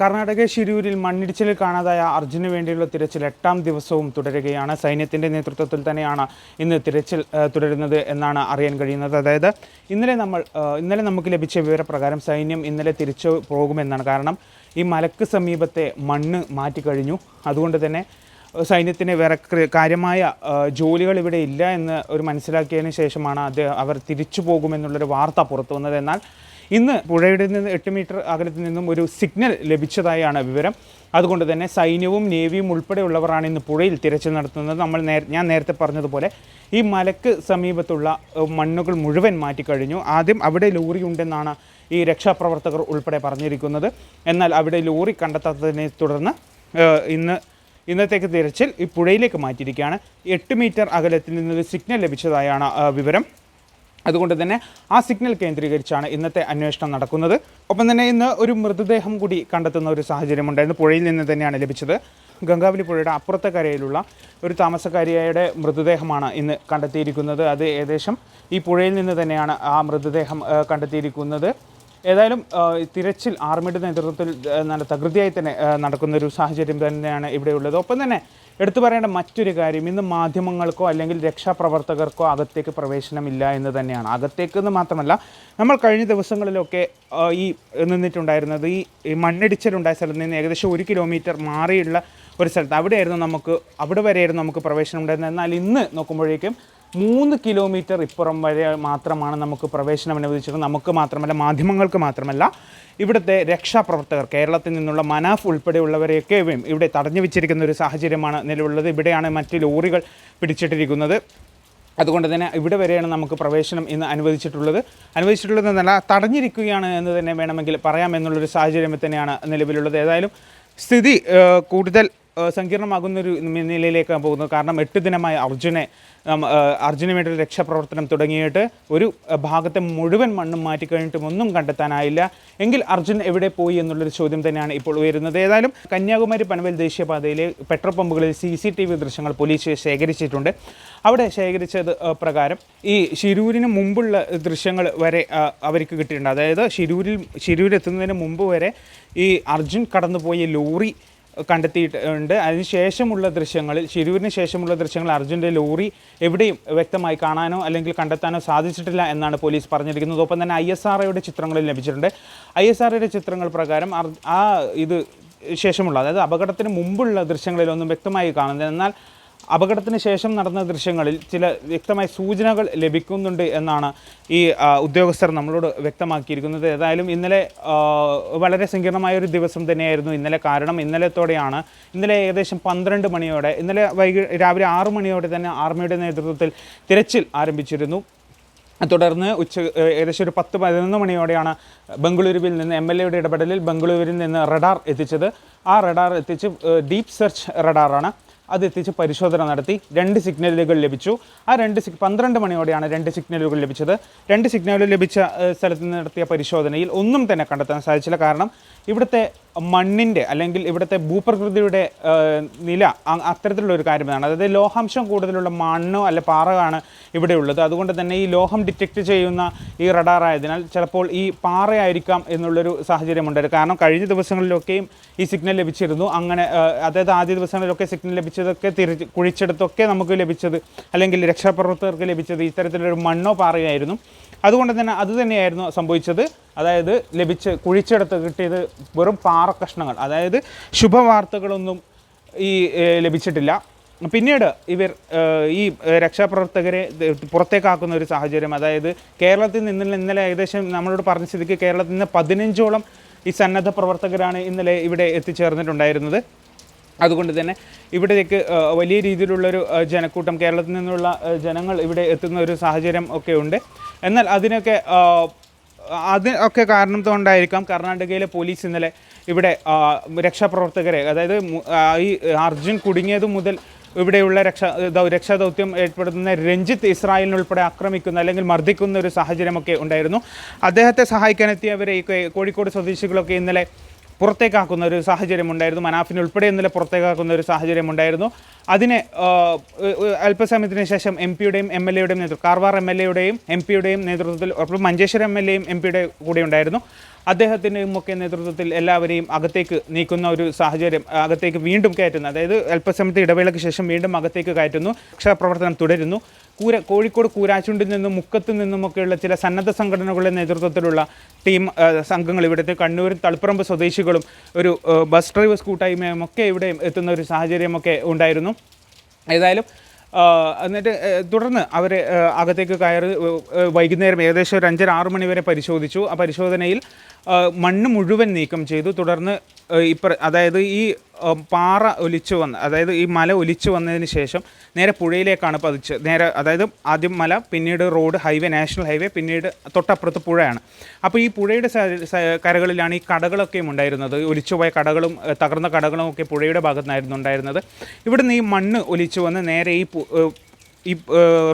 കർണാടക ശിരൂരിൽ മണ്ണിടിച്ചിൽ കാണാതായ അർജുന് വേണ്ടിയുള്ള തിരച്ചിൽ എട്ടാം ദിവസവും തുടരുകയാണ്. സൈന്യത്തിന്റെ നേതൃത്വത്തിൽ തന്നെയാണ് ഇന്ന് തിരച്ചിൽ തുടരുന്നത് എന്നാണ് അറിയാൻ കഴിയുന്നത്. അതായത് ഇന്നലെ നമ്മൾ ഇന്നലെ നമുക്ക് ലഭിച്ച വിവരപ്രകാരം സൈന്യം ഇന്നലെ തിരിച്ചു പോകുമെന്നാണ് കാരണം ഈ മലക്ക് സമീപത്തെ മണ്ണ് മാറ്റിക്കഴിഞ്ഞു അതുകൊണ്ട് തന്നെ സൈന്യത്തിന് വേറെ കാര്യമായ ജോലികൾ ഇവിടെ ഇല്ല എന്ന് ഒരു മനസ്സിലാക്കിയതിന് ശേഷമാണ് അത് അവർ തിരിച്ചു പോകുമെന്നുള്ളൊരു വാർത്ത പുറത്തു വന്നത്. എന്നാൽ ഇന്ന് പുഴയുടെ നിന്ന് എട്ട് മീറ്റർ അകലത്തിൽ നിന്നും ഒരു സിഗ്നൽ ലഭിച്ചതായാണ് വിവരം. അതുകൊണ്ട് തന്നെ സൈന്യവും നേവിയും ഉൾപ്പെടെയുള്ളവരാണ് ഇന്ന് പുഴയിൽ തിരച്ചിൽ നടത്തുന്നത്. നമ്മൾ ഞാൻ നേരത്തെ പറഞ്ഞതുപോലെ ഈ മലക്ക് സമീപത്തുള്ള മണ്ണുകൾ മുഴുവൻ മാറ്റിക്കഴിഞ്ഞു. ആദ്യം അവിടെ ലോറി ഉണ്ടെന്നാണ് ഈ രക്ഷാപ്രവർത്തകർ ഉൾപ്പെടെ പറഞ്ഞിരിക്കുന്നത്. എന്നാൽ അവിടെ ലോറി കണ്ടെത്താത്തതിനെ തുടർന്ന് ഇന്ന് ഇന്നത്തേക്ക് തിരച്ചിൽ ഈ പുഴയിലേക്ക് മാറ്റിയിരിക്കുകയാണ്. എട്ട് മീറ്റർ അകലത്തിൽ നിന്നൊരു സിഗ്നൽ ലഭിച്ചതായാണ് വിവരം. അതുകൊണ്ട് തന്നെ ആ സിഗ്നൽ കേന്ദ്രീകരിച്ചാണ് ഇന്നത്തെ അന്വേഷണം നടക്കുന്നത്. ഒപ്പം തന്നെ ഇന്ന് ഒരു മൃതദേഹം കൂടി കണ്ടെത്തുന്ന ഒരു സാഹചര്യമുണ്ടായിരുന്നു. പുഴയിൽ നിന്ന് തന്നെയാണ് ലഭിച്ചത്. ഗംഗാവലി പുഴയുടെ അപ്പുറത്തെ കരയിലുള്ള ഒരു താമസക്കാരിയുടെ മൃതദേഹമാണ് ഇന്ന് കണ്ടെത്തിയിരിക്കുന്നത്. അത് ഏകദേശം ഈ പുഴയിൽ നിന്ന് തന്നെയാണ് ആ മൃതദേഹം കണ്ടെത്തിയിരിക്കുന്നത്. ഏതായാലും തിരച്ചിൽ ആർമിയുടെ നേതൃത്വത്തിൽ നല്ല തകൃതിയായി തന്നെ നടക്കുന്ന ഒരു സാഹചര്യം തന്നെയാണ് ഇവിടെയുള്ളത് ഒപ്പം തന്നെ എടുത്തു പറയേണ്ട മറ്റൊരു കാര്യം ഇന്ന് മാധ്യമങ്ങൾക്കോ അല്ലെങ്കിൽ രക്ഷാപ്രവർത്തകർക്കോ അകത്തേക്ക് പ്രവേശനമില്ല എന്ന് തന്നെയാണ്. അകത്തേക്ക് എന്ന് മാത്രമല്ല നമ്മൾ കഴിഞ്ഞ ദിവസങ്ങളിലൊക്കെ ഈ നിന്നിട്ടുണ്ടായിരുന്നത് ഈ മണ്ണിടിച്ചിലുണ്ടായ സ്ഥലത്ത് നിന്ന് ഏകദേശം ഒരു കിലോമീറ്റർ മാറിയുള്ള ഒരു സ്ഥലത്ത് അവിടെയായിരുന്നു നമുക്ക് അവിടെ വരെയായിരുന്നു നമുക്ക് പ്രവേശനം ഉണ്ടായിരുന്നത്. എന്നാൽ ഇന്ന് നോക്കുമ്പോഴേക്കും മൂന്ന് കിലോമീറ്റർ ഇപ്പുറം വരെ മാത്രമാണ് നമുക്ക് പ്രവേശനം അനുവദിച്ചിരുന്നത് നമുക്ക് മാത്രമല്ല മാധ്യമങ്ങൾക്ക് മാത്രമല്ല ഇവിടുത്തെ രക്ഷാപ്രവർത്തകർ കേരളത്തിൽ നിന്നുള്ള മനാഫ് ഉൾപ്പെടെയുള്ളവരെയൊക്കെ ഇവിടെ തടഞ്ഞു വെച്ചിരിക്കുന്ന ഒരു സാഹചര്യമാണ് നിലവിലുള്ളത്. ഇവിടെയാണ് മറ്റ് ലോറികൾ പിടിച്ചിട്ടിരിക്കുന്നത്. അതുകൊണ്ട് തന്നെ ഇവിടെ വരെയാണ് നമുക്ക് പ്രവേശനം ഇന്ന് അനുവദിച്ചിട്ടുള്ളത്. അനുവദിച്ചിട്ടുള്ളത് എന്നല്ല തടഞ്ഞിരിക്കുകയാണ് എന്ന് തന്നെ വേണമെങ്കിൽ പറയാമെന്നുള്ളൊരു സാഹചര്യം തന്നെയാണ് നിലവിലുള്ളത്. ഏതായാലും സ്ഥിതി കൂടുതൽ സങ്കീർണമാകുന്നൊരു നിലയിലേക്ക് പോകുന്നത്. കാരണം എട്ട് ദിനമായി അർജുനെ അർജുന വേണ്ടി രക്ഷാപ്രവർത്തനം തുടങ്ങിയിട്ട് ഒരു ഭാഗത്തെ മുഴുവൻ മണ്ണും മാറ്റിക്കഴിഞ്ഞിട്ടും ഒന്നും കണ്ടെത്താനായില്ല. എങ്കിൽ അർജുൻ എവിടെ പോയി എന്നുള്ളൊരു ചോദ്യം തന്നെയാണ് ഇപ്പോൾ ഉയരുന്നത്. ഏതായാലും കന്യാകുമാരി പനവേൽ ദേശീയപാതയിലെ പെട്രോൾ പമ്പുകളിൽ സി സി ടി വി ദൃശ്യങ്ങൾ പോലീസ് ശേഖരിച്ചിട്ടുണ്ട്. അവിടെ ശേഖരിച്ചത് പ്രകാരം ഈ ഷിരൂരിന് മുമ്പുള്ള ദൃശ്യങ്ങൾ വരെ അവർക്ക് കിട്ടിയിട്ടുണ്ട്. അതായത് ഷിരൂരിൽ ശിരൂരെത്തുന്നതിന് മുമ്പ് വരെ ഈ അർജുൻ കടന്നുപോയ ലോറി കണ്ടെത്തിയിട്ടുണ്ട്. അതിനുശേഷമുള്ള ദൃശ്യങ്ങളിൽ ശിരൂരിന് ശേഷമുള്ള ദൃശ്യങ്ങൾ അർജുന്റെ ലോറി എവിടെയും വ്യക്തമായി കാണാനോ അല്ലെങ്കിൽ കണ്ടെത്താനോ സാധിച്ചിട്ടില്ല എന്നാണ് പോലീസ് പറഞ്ഞിരിക്കുന്നത്. ഒപ്പം തന്നെ ഐ എസ് ആർ ഒയുടെ ചിത്രങ്ങളിൽ ലഭിച്ചിട്ടുണ്ട്. ഐ എസ് ആർ ഒയുടെ ചിത്രങ്ങൾ പ്രകാരം ആ ഇത് ശേഷമുള്ള അതായത് അപകടത്തിന് മുമ്പുള്ള ദൃശ്യങ്ങളിലൊന്നും വ്യക്തമായി കാണുന്നത് എന്നാൽ അപകടത്തിന് ശേഷം നടന്ന ദൃശ്യങ്ങളിൽ ചില വ്യക്തമായ സൂചനകൾ ലഭിക്കുന്നുണ്ട് എന്നാണ് ഈ ഉദ്യോഗസ്ഥർ നമ്മളോട് വ്യക്തമാക്കിയിരിക്കുന്നത്. ഏതായാലും ഇന്നലെ വളരെ സങ്കീർണമായ ഒരു ദിവസം തന്നെയായിരുന്നു ഇന്നലെ. കാരണം ഇന്നലത്തോടെയാണ് ഇന്നലെ ഏകദേശം പന്ത്രണ്ട് മണിയോടെ ഇന്നലെ വൈകി രാവിലെ ആറു മണിയോടെ തന്നെ ആർമിയുടെ നേതൃത്വത്തിൽ തിരച്ചിൽ ആരംഭിച്ചിരുന്നു. തുടർന്ന് ഉച്ച ഏകദേശം ഒരു പത്ത് പതിനൊന്ന് മണിയോടെയാണ് ബംഗളൂരുവിൽ നിന്ന് എം എൽ എയുടെ ഇടപെടലിൽ ബംഗളൂരുവിൽ നിന്ന് റഡാർ എത്തിച്ചത്. ആ റഡാർ എത്തിച്ച് ഡീപ്പ് സെർച്ച് റഡാറാണ്. അത് എത്തിച്ച് പരിശോധന നടത്തി. രണ്ട് സിഗ്നലുകൾ ലഭിച്ചു. ആ രണ്ട് സിഗ് പന്ത്രണ്ട് മണിയോടെയാണ് രണ്ട് സിഗ്നലുകൾ ലഭിച്ചത്. രണ്ട് സിഗ്നലുകൾ ലഭിച്ച സ്ഥലത്ത് നിന്ന് നടത്തിയ പരിശോധനയിൽ ഒന്നും തന്നെ കണ്ടെത്താൻ സാധിച്ചില്ല. കാരണം ഇവിടുത്തെ മണ്ണിന്റെ അല്ലെങ്കിൽ ഇവിടുത്തെ ഭൂപ്രകൃതിയുടെ നില അത്തരത്തിലുള്ള ഒരു കാര്യമാണ്. അതായത് ലോഹാംശം കൂടുതലുള്ള മണ്ണോ അല്ല പാറയാണ് ഇവിടെ ഉള്ളത് അതുകൊണ്ട് തന്നെ ഈ ലോഹം ഡിറ്റക്റ്റ് ചെയ്യുന്ന ഈ റഡാർ ആയതിനാൽ ചിലപ്പോൾ ഈ പാറയായിരിക്കാം എന്നുള്ളൊരു സാഹചര്യമുണ്ടായിരുന്നു കാരണം കഴിഞ്ഞ ദിവസങ്ങളിലൊക്കെയും ഈ സിഗ്നൽ ലഭിച്ചിരുന്നു. അങ്ങനെ അതായത് ആദ്യ ദിവസങ്ങളിലൊക്കെ സിഗ്നൽ ലഭിച്ചതൊക്കെ തിരിച്ച് കുഴിച്ചെടുത്തൊക്കെ നമുക്ക് ലഭിച്ചത് അല്ലെങ്കിൽ രക്ഷാപ്രവർത്തകർക്ക് ലഭിച്ചത് ഇത്തരത്തിലൊരു മണ്ണോ പാറയായിരുന്നു. അതുകൊണ്ട് തന്നെ അത് തന്നെയായിരുന്നു സംഭവിച്ചത്. അതായത് ലഭിച്ച് കുഴിച്ചെടുത്ത് കിട്ടിയത് വെറും പാറ കഷ്ണങ്ങൾ. അതായത് ശുഭവാർത്തകളൊന്നും ഈ ലഭിച്ചിട്ടില്ല. പിന്നീട് ഇവർ ഈ രക്ഷാപ്രവർത്തകരെ പുറത്തേക്കാക്കുന്ന ഒരു സാഹചര്യം അതായത് കേരളത്തിൽ നിന്ന് ഇന്നലെ ഏകദേശം നമ്മളോട് പറഞ്ഞ സ്ഥിതിക്ക് കേരളത്തിൽ നിന്ന് പതിനഞ്ചോളം ഈ സന്നദ്ധ പ്രവർത്തകരാണ് ഇന്നലെ ഇവിടെ എത്തിച്ചേർന്നിട്ടുണ്ടായിരുന്നത്. അതുകൊണ്ട് തന്നെ ഇവിടേക്ക് വലിയ രീതിയിലുള്ളൊരു ജനക്കൂട്ടം കേരളത്തിൽ നിന്നുള്ള ജനങ്ങൾ ഇവിടെ എത്തുന്ന ഒരു സാഹചര്യം ഒക്കെ ഉണ്ട്. എന്നാൽ അതിനൊക്കെ അത് ഒക്കെ കാരണം കൊണ്ടായിരിക്കാം കർണാടകയിലെ പോലീസ് ഇന്നലെ ഇവിടെ രക്ഷാപ്രവർത്തകരെ അതായത് ഈ അർജുൻ കുടുങ്ങിയത് മുതൽ ഇവിടെയുള്ള രക്ഷാ രക്ഷാദൗത്യം ഏർപ്പെടുത്തുന്ന രഞ്ജിത്ത് ഇസ്രായേലിനുൾപ്പെടെ ആക്രമിക്കുന്ന അല്ലെങ്കിൽ മർദ്ദിക്കുന്ന ഒരു സാഹചര്യമൊക്കെ ഉണ്ടായിരുന്നു. അദ്ദേഹത്തെ സഹായിക്കാനെത്തിയവരെ കോഴിക്കോട് സ്വദേശികളൊക്കെ ഇന്നലെ പുറത്തേക്കാക്കുന്ന ഒരു സാഹചര്യം ഉണ്ടായിരുന്നു മനാഫിനെ ഉൾപ്പെടെ ഇന്നലെ പുറത്തേക്കാക്കുന്ന ഒരു സാഹചര്യം ഉണ്ടായിരുന്നു അതിനെ അല്പസമയത്തിന് ശേഷം എം പിയുടെയും എം എൽ എയുടെയും നേതൃത്വം കാർവാർ എം എൽ എയുടെയും എം പിയുടെയും നേതൃത്വത്തിൽ മഞ്ചേശ്വരം എം എൽ എയും എം പിയുടെ കൂടെ ഉണ്ടായിരുന്നു. അദ്ദേഹത്തിന്റെയും ഒക്കെ നേതൃത്വത്തിൽ എല്ലാവരെയും അകത്തേക്ക് നീക്കുന്ന ഒരു സാഹചര്യം അകത്തേക്ക് വീണ്ടും കയറ്റുന്നു. അതായത് അല്പസമയത്തെ ഇടവേളയ്ക്ക് ശേഷം വീണ്ടും അകത്തേക്ക് കയറ്റുന്നു. രക്ഷാപ്രവർത്തനം തുടരുന്നു. കൂര കോഴിക്കോട് കൂരാച്ചുണ്ടിൽ നിന്നും മുക്കത്ത് നിന്നുമൊക്കെയുള്ള ചില സന്നദ്ധ സംഘടനകളുടെ നേതൃത്വത്തിലുള്ള ടീം സംഘങ്ങൾ ഇവിടുത്തെ കണ്ണൂരും തളിപ്പറമ്പ് സ്വദേശികളും ഒരു ബസ് ഡ്രൈവേഴ്സ് കൂട്ടായ്മയും ഒക്കെ ഇവിടെ എത്തുന്ന ഒരു സാഹചര്യമൊക്കെ ഉണ്ടായിരുന്നു. ഏതായാലും എന്നിട്ട് തുടർന്ന് അവർ അകത്തേക്ക് കയറി വൈകുന്നേരം ഏകദേശം ഒരു അഞ്ചര ആറ് മണി വരെ പരിശോധിച്ചു. ആ പരിശോധനയിൽ മണ്ണ് മുഴുവൻ നീക്കം ചെയ്തു. തുടർന്ന് ഇപ്പം അതായത് ഈ പാറ ഒലിച്ചു വന്ന് അതായത് ഈ മല ഒലിച്ചു വന്നതിന് ശേഷം നേരെ പുഴയിലേക്കാണ് പതിച്ച് നേരെ അതായത് ആദ്യം മല പിന്നീട് റോഡ് ഹൈവേ നാഷണൽ ഹൈവേ പിന്നീട് തൊട്ടപ്പുറത്ത് പുഴയാണ്. അപ്പോൾ ഈ പുഴയുടെ കരകളിലാണ് ഈ കടകളൊക്കെയും ഉണ്ടായിരുന്നത്. ഒലിച്ചുപോയ കടകളും തകർന്ന കടകളും ഒക്കെ പുഴയുടെ ഭാഗത്തുനിന്നായിരുന്നു ഉണ്ടായിരുന്നത്. ഇവിടുന്ന് ഈ മണ്ണ് ഒലിച്ചു വന്ന് നേരെ ഈ ഈ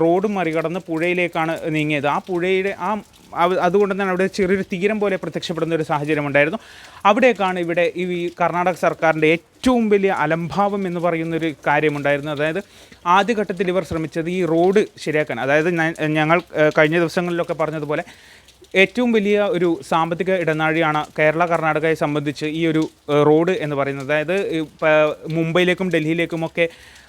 റോഡ് മറികടന്ന് പുഴയിലേക്കാണ് നീങ്ങിയത്. ആ പുഴയുടെ ആ അതുകൊണ്ട് തന്നെ അവിടെ ചെറിയൊരു തീരം പോലെ പ്രത്യക്ഷപ്പെടുന്ന ഒരു സാഹചര്യം ഉണ്ടായിരുന്നു. അവിടേക്കാണ് ഇവിടെ ഈ കർണാടക സർക്കാരിന്റെ ഏറ്റവും വലിയ അലംഭാവം എന്ന് പറയുന്ന ഒരു കാര്യമുണ്ടായിരുന്നു അതായത് ആദ്യഘട്ടത്തിൽ ഇവർ ശ്രമിച്ചത് ഈ റോഡ് ശരിയാക്കാൻ. അതായത് ഞങ്ങൾ കഴിഞ്ഞ ദിവസങ്ങളിലൊക്കെ പറഞ്ഞതുപോലെ ഏറ്റവും വലിയ ഒരു സാമ്പത്തിക ഇടനാഴിയാണ് കേരള കർണാടകയെ സംബന്ധിച്ച് ഈ ഒരു റോഡ് എന്ന് പറയുന്നത്. അതായത് മുംബൈയിലേക്കും ഡൽഹിയിലേക്കുമൊക്കെ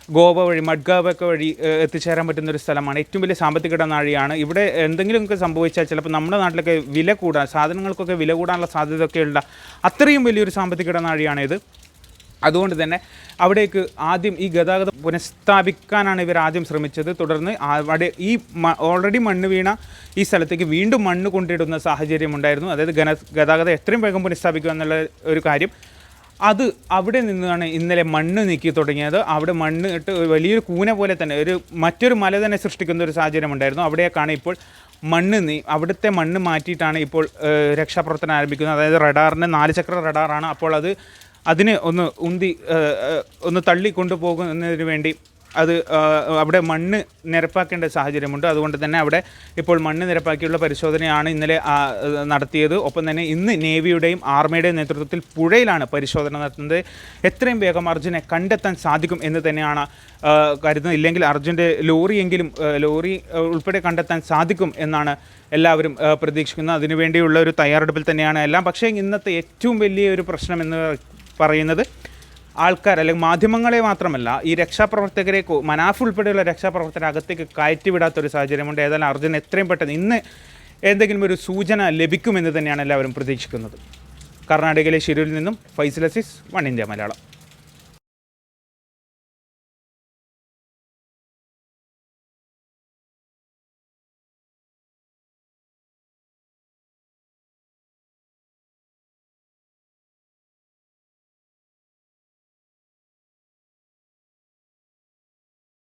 ഗോവ വഴി മഡ്ഗാവ് ഒക്കെ വഴി എത്തിച്ചേരാൻ പറ്റുന്ന ഒരു സ്ഥലമാണ്. ഏറ്റവും വലിയ സാമ്പത്തിക ഇടനാഴിയാണ്. ഇവിടെ എന്തെങ്കിലുമൊക്കെ സംഭവിച്ചാൽ ചിലപ്പോൾ നമ്മുടെ നാട്ടിലൊക്കെ വില കൂടാൻ സാധനങ്ങൾക്കൊക്കെ വില കൂടാനുള്ള സാധ്യതയൊക്കെയുള്ള അത്രയും വലിയൊരു സാമ്പത്തിക ഇടനാഴിയാണ് ഇത് അതുകൊണ്ട് തന്നെ അവിടേക്ക് ആദ്യം ഈ ഗതാഗതം പുനഃസ്ഥാപിക്കാനാണ് ഇവർ ആദ്യം ശ്രമിച്ചത്. തുടർന്ന് അവിടെ ഈ ഓൾറെഡി മണ്ണ് വീണ ഈ സ്ഥലത്തേക്ക് വീണ്ടും മണ്ണ് കൊണ്ടിടുന്ന സാഹചര്യം ഉണ്ടായിരുന്നു. അതായത് ഗതാഗതം എത്രയും വേഗം പുനഃസ്ഥാപിക്കുക എന്നുള്ള ഒരു കാര്യം അത് അവിടെ നിന്നാണ് ഇന്നലെ മണ്ണ് നീക്കി തുടങ്ങിയത്. അവിടെ മണ്ണ് ഇട്ട് വലിയൊരു കൂന പോലെ തന്നെ ഒരു മറ്റൊരു മല തന്നെ സൃഷ്ടിക്കുന്ന ഒരു സാഹചര്യം ഉണ്ടായിരുന്നു. അവിടെയൊക്കെയാണ് ഇപ്പോൾ മണ്ണ് നീ അവിടുത്തെ മണ്ണ് മാറ്റിയിട്ടാണ് ഇപ്പോൾ രക്ഷാപ്രവർത്തനം ആരംഭിക്കുന്നത്. അതായത് റഡാറിന് നാല് ചക്ര റഡാറാണ്. അപ്പോൾ അത് അതിനെ ഒന്ന് ഉന്തി ഒന്ന് തള്ളി കൊണ്ടുപോകുന്നതിന് വേണ്ടി അത് അവിടെ മണ്ണ് നിരപ്പാക്കേണ്ട സാഹചര്യമുണ്ട്. അതുകൊണ്ട് തന്നെ അവിടെ ഇപ്പോൾ മണ്ണ് നിരപ്പാക്കിയുള്ള പരിശോധനയാണ് ഇന്നലെ നടത്തിയത്. ഒപ്പം തന്നെ ഇന്ന് നേവിയുടെയും ആർമിയുടെയും നേതൃത്വത്തിൽ പുഴയിലാണ് പരിശോധന നടത്തുന്നത്. എത്രയും വേഗം അർജുനെ കണ്ടെത്താൻ സാധിക്കും എന്ന് തന്നെയാണ് കരുതുന്നത്. ഇല്ലെങ്കിൽ അർജുന്റെ ലോറിയെങ്കിലും ലോറി ഉൾപ്പെടെ കണ്ടെത്താൻ സാധിക്കും എന്നാണ് എല്ലാവരും പ്രതീക്ഷിക്കുന്നത്. അതിനുവേണ്ടിയുള്ള ഒരു തയ്യാറെടുപ്പിൽ തന്നെയാണ് എല്ലാം. പക്ഷേ ഇന്നത്തെ ഏറ്റവും വലിയ ഒരു പ്രശ്നം എന്ന് പറയുന്നത് ആൾക്കാർ അല്ലെങ്കിൽ മാധ്യമങ്ങളെ മാത്രമല്ല ഈ രക്ഷാപ്രവർത്തകരെ മനാഫ് ഉൾപ്പെടെയുള്ള രക്ഷാപ്രവർത്തകരെ അകത്തേക്ക് കയറ്റിവിടാത്തൊരു സാഹചര്യമുണ്ട്. ഏതായാലും അർജുൻ എത്രയും പെട്ടെന്ന് ഇന്ന് എന്തെങ്കിലും ഒരു സൂചന ലഭിക്കുമെന്ന് തന്നെയാണ് എല്ലാവരും പ്രതീക്ഷിക്കുന്നത്. കർണാടകയിലെ ഷിരൂരിൽ നിന്നും ഫൈസൽ വൺ ഇന്ത്യ മലയാളം.